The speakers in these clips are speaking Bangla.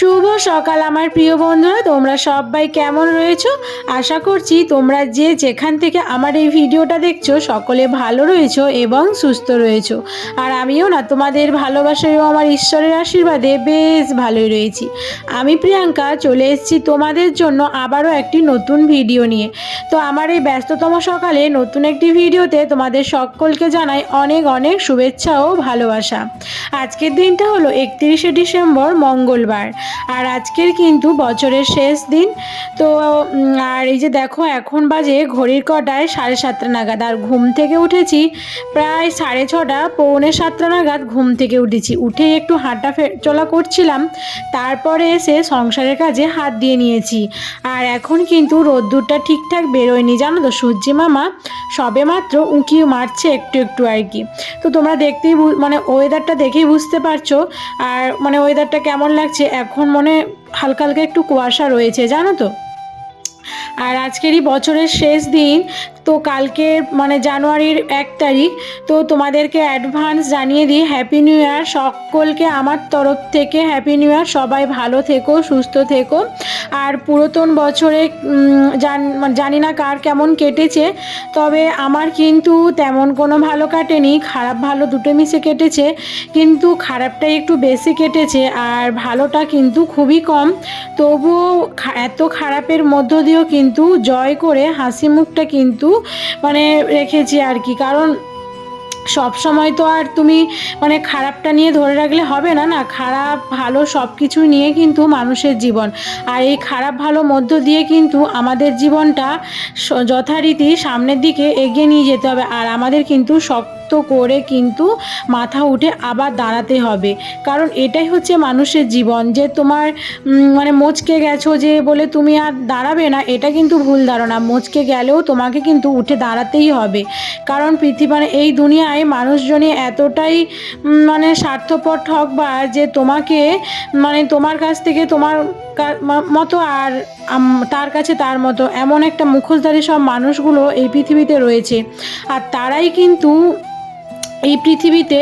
শুভ সকাল আমার প্রিয় বন্ধুরা, তোমরা সবাই কেমন রয়েছো? আশা করছি তোমরা যে যেখান থেকে আমার এই ভিডিওটা দেখছ, সকলে ভালো রয়েছো এবং সুস্থ রয়েছো। আর আমিও না, তোমাদের ভালোবাসা এবং আমার ঈশ্বরের আশীর্বাদে বেশ ভালোই রয়েছি। আমি প্রিয়াঙ্কা, চলে এসেছি তোমাদের জন্য আবারও একটি নতুন ভিডিও নিয়ে। তো আমার এই ব্যস্ততম সকালে নতুন একটি ভিডিওতে তোমাদের সকলকে জানাই অনেক অনেক শুভেচ্ছা ও ভালোবাসা। আজকের দিনটা হলো একত্রিশে ডিসেম্বর, মঙ্গলবার। আর আজকের কিন্তু বছরের শেষ দিন। তো আর এই যে দেখো, এখন বাজে ঘড়ির কটায় সাড়ে সাতটা নাগাদ। আর ঘুম থেকে উঠেছি প্রায় সাড়ে ছটা, পৌনে সাতটা নাগাদ ঘুম থেকে উঠেছি। উঠে একটু হাঁটা চলা করছিলাম। তারপরে এসে সংসারের কাজে হাত দিয়ে নিয়েছি। আর এখন কিন্তু রোদ্দুরটা ঠিকঠাক বেরোয়নি, জানো তো? সূর্যি মামা সবে মাত্র উঁকি মারছে একটু একটু আর কি। তো তোমরা দেখতেই মানে ওয়েদারটা দেখেই বুঝতে পারছ। আর মানে ওয়েদারটা কেমন লাগছে? এখন মনে হালকা হালকা একটু কুয়াশা রয়েছে জানো তো? আর আজকেরই বছরের শেষ দিন তো কালকে মানে জানুয়ারির এক তারিখ, তো তোমাদেরকে অ্যাডভান্স জানিয়ে দিই হ্যাপি নিউ ইয়ার সকলকে আমার তরফ থেকে হ্যাপি নিউ ইয়ার সবাই ভালো থেকো, সুস্থ থেকো। আর পুরাতন বছরে জান- মানে জানি না কার কেমন কেটেছে, তবে আমার কিন্তু তেমন কোনো ভালো কাটেনি, খারাপ ভালো দুটো মিশে কেটেছে, কিন্তু খারাপটাই একটু বেশি কেটেছে, আর ভালোটা কিন্তু খুবই কম। তবুও এত খারাপের মধ্য দিয়েও কিন্তু জয় করে হাসি মুখটা কিন্তু মানে রেখেছি আর কি। কারণ সব সময় তো আর তুমি মানে খারাপটা নিয়ে ধরে রাখলে হবে না না? খারাপ, ভালো সব কিছু নিয়ে কিন্তু মানুষের জীবন। আর এই খারাপ, ভালো মধ্য দিয়ে কিন্তু আমাদের জীবনটা যথারীতি সামনের দিকে এগিয়ে নিয়ে যেতে হবে। আর আমাদের কিন্তু শক্ত করে কিন্তু মাথা উঠে আবার দাঁড়াতে হবে। কারণ এটাই হচ্ছে মানুষের জীবন যে তোমার মানে মোচকে গেছো যে বলে তুমি আর দাঁড়াবে না, এটা কিন্তু ভুল ধারণা। মোচকে গেলেও তোমাকে কিন্তু উঠে দাঁড়াতেই হবে। কারণ পৃথিবী মানে এই দুনিয়ায় মানুষজনই এতটাই মানে স্বার্থপর ঠকবা যে তোমাকে মানে তোমার কাছ থেকে তোমার মতো আর তার কাছে তার মতো এমন একটা মুখোশধারী সব মানুষগুলো এই পৃথিবীতে রয়েছে। আর তারাই কিন্তু এই পৃথিবীতে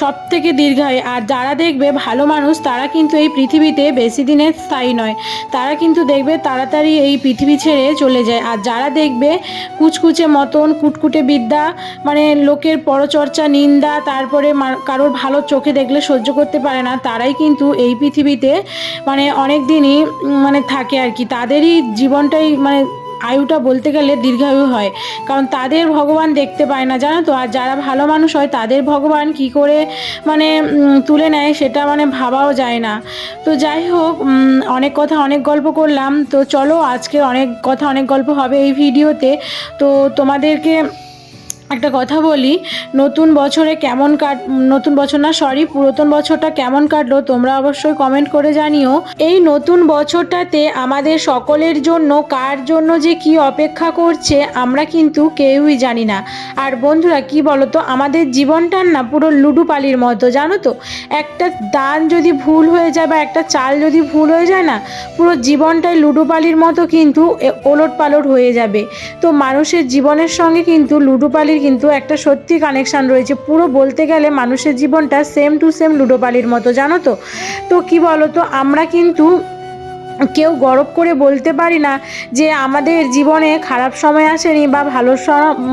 সব থেকে দীর্ঘায়। আর যারা দেখবে ভালো মানুষ, তারা কিন্তু এই পৃথিবীতে বেশি দিনের স্থায়ী নয়। তারা কিন্তু দেখবে তাড়াতাড়ি এই পৃথিবী ছেড়ে চলে যায়। আর যারা দেখবে কুচকুচে মতন, কুটকুটে বিদ্যা মানে লোকের পরচর্চা, নিন্দা, তারপরে কারোর ভালো চোখে দেখলে সহ্য করতে পারে না, তারাই কিন্তু এই পৃথিবীতে মানে অনেক দিনই মানে থাকে আর কি। তাদেরই জীবনটাই মানে আয়ুটা বলতে গেলে দীর্ঘায়ু হয়। কারণ তাদের ভগবান দেখতে পায় না, জানো তো? আর যারা ভালো মানুষ হয়, তাদের ভগবান কি করে মানে তুলে নেয় সেটা মানে ভাবাও যায় না। তো যাই হোক অনেক কথা, অনেক গল্প করলাম। তো চলো, আজকে অনেক কথা, অনেক গল্প হবে এই ভিডিওতে। তো তোমাদেরকে একটা কথা বলি, নতুন বছরে কেমন কাট, নতুন বছর না সরি পুরাতন বছরটা কেমন কাটলো তোমরা অবশ্যই কমেন্ট করে জানিও। এই নতুন বছরটাতে আমাদের সকলের জন্য, কার জন্য যে কি অপেক্ষা করছে, আমরা কিন্তু কেউই জানি না। আর বন্ধুরা, কি বলো তো আমাদের জীবনটার না পুরো লুডু পালির মতো, জানো তো? একটা দান যদি ভুল হয়ে যায় বা একটা চাল যদি ভুল হয়ে যায় না, পুরো জীবনটাই লুডো পালির মতো কিন্তু ওলট পালট হয়ে যাবে। তো মানুষের জীবনের সঙ্গে কিন্তু লুডো পালির কিন্তু একটা সত্যি কানেকশান রয়েছে। পুরো বলতে গেলে মানুষের জীবনটা সেম টু সেম লুডোপালির মতো, জানো তো? তো কী বলো তো আমরা কিন্তু কেউ গরব করে বলতে পারি না যে আমাদের জীবনে খারাপ সময় আসেনি বা ভালো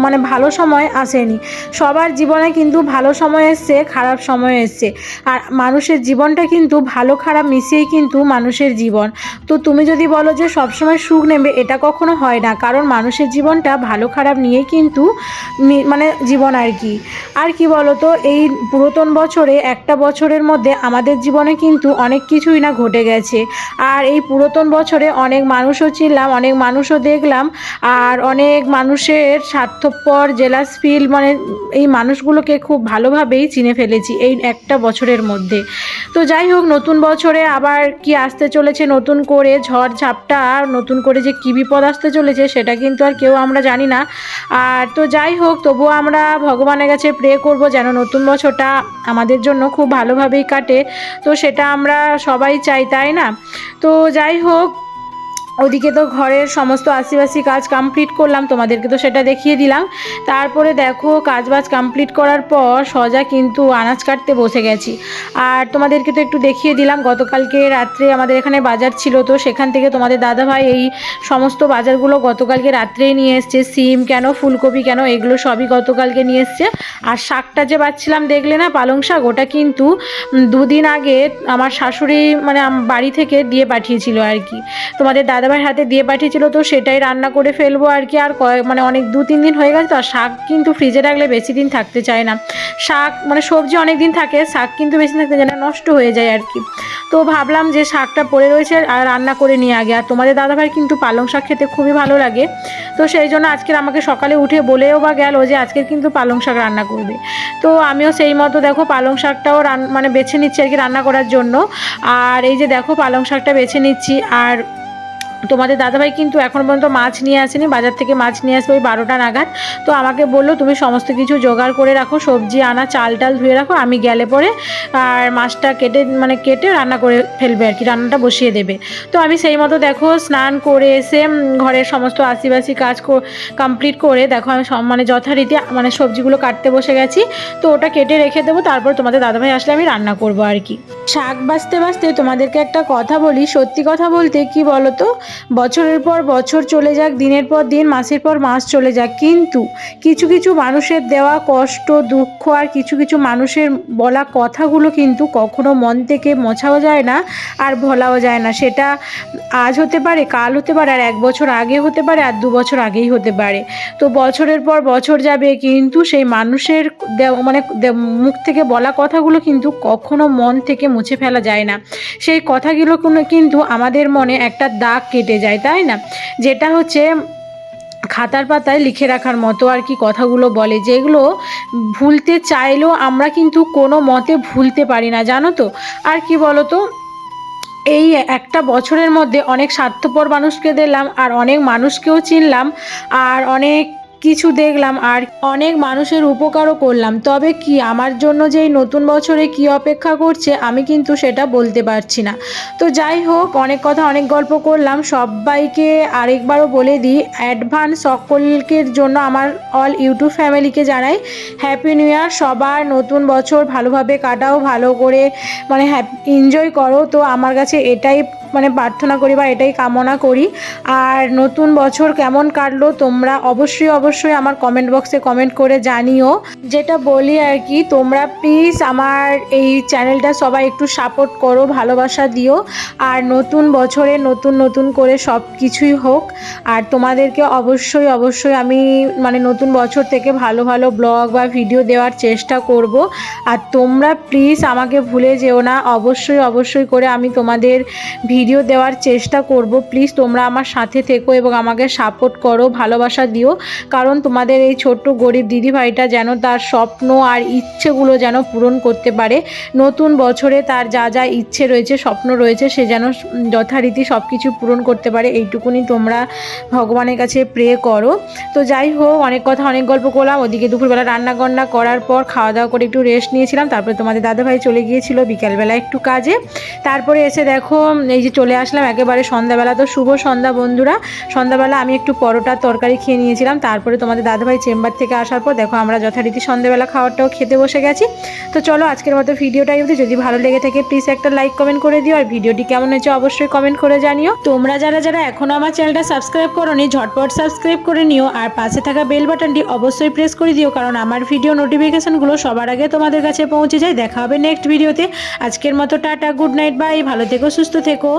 মানে ভালো সময় আসেনি। সবার জীবনে কিন্তু ভালো সময় এসছে, খারাপ সময় এসছে। আর মানুষের জীবনটা কিন্তু ভালো খারাপ মিশিয়েই কিন্তু মানুষের জীবন। তো তুমি যদি বলো যে সবসময় সুখ নেবে, এটা কখনো হয় না। কারণ মানুষের জীবনটা ভালো খারাপ নিয়েই কিন্তু মানে জীবন আর কি। আর কি বলো তো এই পুরাতন বছরে, একটা বছরের মধ্যে আমাদের জীবনে কিন্তু অনেক কিছুই না ঘটে গেছে। আর এই পুরাতন বছরে অনেক মানুষও চিনলাম, অনেক মানুষও দেখলাম আর অনেক মানুষের স্বার্থপর, জেলাস ফিল মানে এই মানুষগুলোকে খুব ভালোভাবেই চিনে ফেলেছি এই একটা বছরের মধ্যে। তো যাই হোক, নতুন বছরে আবার কি আসতে চলেছে, নতুন করে ঝড় ঝাপটা, নতুন করে যে কী বিপদ আসতে চলেছে সেটা কিন্তু আর কেউ আমরা জানি না। আর তো যাই হোক, তবুও আমরা ভগবানের কাছে প্রে করব যেন নতুন বছরটা আমাদের জন্য খুব ভালোভাবেই কাটে। তো সেটা আমরা সবাই চাই, তাই না? তো যাই হোক ওদিকে তো ঘরের সমস্ত আশিবাসি কাজ কমপ্লিট করলাম, তোমাদেরকে তো সেটা দেখিয়ে দিলাম। তারপরে দেখো কাজ বাজ কমপ্লিট করার পর সজা কিন্তু আনাজ কাটতে বসে গেছি। আর তোমাদেরকে তো একটু দেখিয়ে দিলাম, গতকালকে রাত্রে আমাদের এখানে বাজার ছিল, তো সেখান থেকে তোমাদের দাদাভাই এই সমস্ত বাজারগুলো গতকালকে রাত্রেই নিয়ে এসছে। সিম কেন, ফুলকপি কেন, এগুলো সবই গতকালকে নিয়ে এসছে। আর শাকটা যে পাচ্ছিলাম দেখলে না, পালং শাক, ওটা কিন্তু দুদিন আগে আমার শাশুড়ি মানে বাড়ি থেকে দিয়ে পাঠিয়েছিল আর কি। তোমাদের দাদাভাইয়ের হাতে দিয়ে পাঠিয়েছিল তো সেটাই রান্না করে ফেলব আর কি। আর কয়েক মানে অনেক দু তিন দিন হয়ে গেছে তো, আর শাক কিন্তু ফ্রিজে রাখলে বেশি দিন থাকতে চায় না। শাক মানে সবজি অনেক দিন থাকে, শাক কিন্তু বেশি থাকতে চায় না, নষ্ট হয়ে যায় আর কি। তো ভাবলাম যে শাকটা পড়ে রয়েছে আর রান্না করে নিয়ে আগে। আর তোমাদের দাদাভাই কিন্তু পালং শাক খেতে খুবই ভালো লাগে। তো সেই জন্য আজকের আমাকে সকালে উঠে বলেও বা গেল যে আজকে কিন্তু পালং শাক রান্না করবে। তো আমিও সেই মতো দেখো পালং শাকটাও রান মানে বেছে নিচ্ছি আর কি রান্না করার জন্য। আর এই যে দেখো পালং শাকটা বেছে নিচ্ছি। আর তোমাদের দাদাভাই কিন্তু এখন পর্যন্ত মাছ নিয়ে আসেনি, বাজার থেকে মাছ নিয়ে আসবে ওই বারোটা নাগাদ। তো আমাকে বলল, তুমি সমস্ত কিছু জোগাড় করে রাখো, সবজি আনা, চাল টাল ধুয়ে রাখো, আমি গেলে পরে আর মাছটা কেটে মানে কেটে রান্না করে ফেলবে আর কি, রান্নাটা বসিয়ে দেবে। তো আমি সেই মতো দেখো স্নান করে এসে ঘরের সমস্ত আশিবাসি কাজ কমপ্লিট করে দেখো আমি মানে যথারীতি মানে সবজিগুলো কাটতে বসে গেছি। তো ওটা কেটে রেখে দেবো, তারপর তোমাদের দাদাভাই আসলে আমি রান্না করব আর কি। শাক বাঁচতে বাঁচতে তোমাদেরকে একটা কথা বলি। সত্যি কথা বলতে কি বলো তো বছরের পর বছর চলে যাক, দিনের পর দিন, মাসের পর মাস চলে যাক। কিন্তু কিছু কিছু মানুষের দেওয়া কষ্ট, দুঃখ আর কিছু কিছু মানুষের বলা কথাগুলো কিন্তু কখনো মন থেকে মোছাও যায় না আর ভোলাও যায় না। সেটা আজ হতে পারে, কাল হতে পারে আর এক বছর আগে হতে পারে আর দু বছর আগেই হতে পারে। তো বছরের পর বছর যাবে কিন্তু সেই মানুষের মানে মুখ থেকে বলা কথাগুলো কিন্তু কখনো মন থেকে মুছে ফেলা যায় না। সেই কথাগুলো কোনো কিন্তু আমাদের মনে একটা দাগ কেটে যায়, তাই না? যেটা হচ্ছে খাতার পাতায় লিখে রাখার মতো আর কি কথাগুলো বলে, যেগুলো ভুলতে চাইলেও আমরা কিন্তু কোনো মতে ভুলতে পারি না, জানো তো? আর কি বলো তো এই একটা বছরের মধ্যে অনেক স্বার্থপর মানুষকে দিলাম আর অনেক মানুষকেও চিনলাম, আর অনেক কিছু দেখলাম আর অনেক মানুষের উপকারও করলাম। তবে কি আমার জন্য যে নতুন বছরে কি অপেক্ষা করছে, আমি কিন্তু সেটা বলতে পারছি না। তো যাই হোক, অনেক কথা, অনেক গল্প করলাম। সবাইকে আরেকবারও বলে দিই, অ্যাডভান্স সকলকের জন্য আমার অল ইউটিউব ফ্যামিলিকে জানাই, হ্যাপি নিউ ইয়ার। সবার নতুন বছর ভালোভাবে কাটাও, ভালো করে মানে এনজয় করো। তো আমার কাছে এটাই মানে প্রার্থনা করি বা এটাই কামনা করি। আর নতুন বছর কেমন কাটলো তোমরা অবশ্যই অবশ্যই আমার কমেন্ট বক্সে কমেন্ট করে জানিও। যেটা বলি আর কি, তোমরা প্লিজ আমার এই চ্যানেলটা সবাই একটু সাপোর্ট করো, ভালোবাসা দিও। আর নতুন বছরে নতুন নতুন করে সব কিছুই হোক। আর তোমাদেরকে অবশ্যই অবশ্যই আমি মানে নতুন বছর থেকে ভালো ভালো ব্লগ বা ভিডিও দেওয়ার চেষ্টা করব। আর তোমরা প্লিজ আমাকে ভুলে যেও না। অবশ্যই অবশ্যই করে আমি তোমাদের ভিডিও দেওয়ার চেষ্টা করব। প্লিজ তোমরা আমার সাথে থেকো এবং আমাকে সাপোর্ট করো, ভালোবাসা দিও। কারণ তোমাদের এই ছোট্ট গরিব দিদিভাইটা যেন তার স্বপ্ন আর ইচ্ছেগুলো যেন পূরণ করতে পারে। নতুন বছরে তার যা যা ইচ্ছে রয়েছে, স্বপ্ন রয়েছে, সে যেন যথারীতি সব কিছু পূরণ করতে পারে। এইটুকুনি তোমরা ভগবানের কাছে প্রে করো। তো যাই হোক, অনেক কথা, অনেক গল্প করলাম। ওদিকে দুপুরবেলা রান্না বান্না করার পর খাওয়া দাওয়া করে একটু রেস্ট নিয়েছিলাম। তারপরে তোমাদের দাদাভাই চলে গিয়েছিল বিকালবেলা একটু কাজে। তারপরে এসে দেখো, এই যে চলে আসলাম, একেবারে সন্ধ্যাবেলা। তো শুভ সন্ধ্যা বন্ধুরা। সন্ধ্যাবেলা আমি একটু পরোটার তরকারি খেয়ে নিয়েছিলাম। তারপরে তোমাদের দাদাভাই চেম্বার থেকে আসার পর দেখো আমরা যথারীতি সন্ধ্যাবেলা খাবারটাও খেতে বসে গেছি। তো চলো আজকের মতো ভিডিওটা অবধি। যদি ভালো লেগে থাকে প্লিজ একটা লাইক কমেন্ট করে দিও। আর ভিডিওটি কেমন হয়েছে অবশ্যই কমেন্ট করে জানিও। তোমরা যারা যারা এখনও আমার চ্যানেলটা সাবস্ক্রাইব করোনি, ঝটপট সাবস্ক্রাইব করে নিও। আর পাশে থাকা বেল বাটনটি অবশ্যই প্রেস করে দিও। কারণ আমার ভিডিও নোটিফিকেশনগুলো সবার আগে তোমাদের কাছে পৌঁছে যায়। দেখা হবে নেক্সট ভিডিওতে আজকের মতো টাটা গুড নাইট বাই ভালো থেকো, সুস্থ থেকো।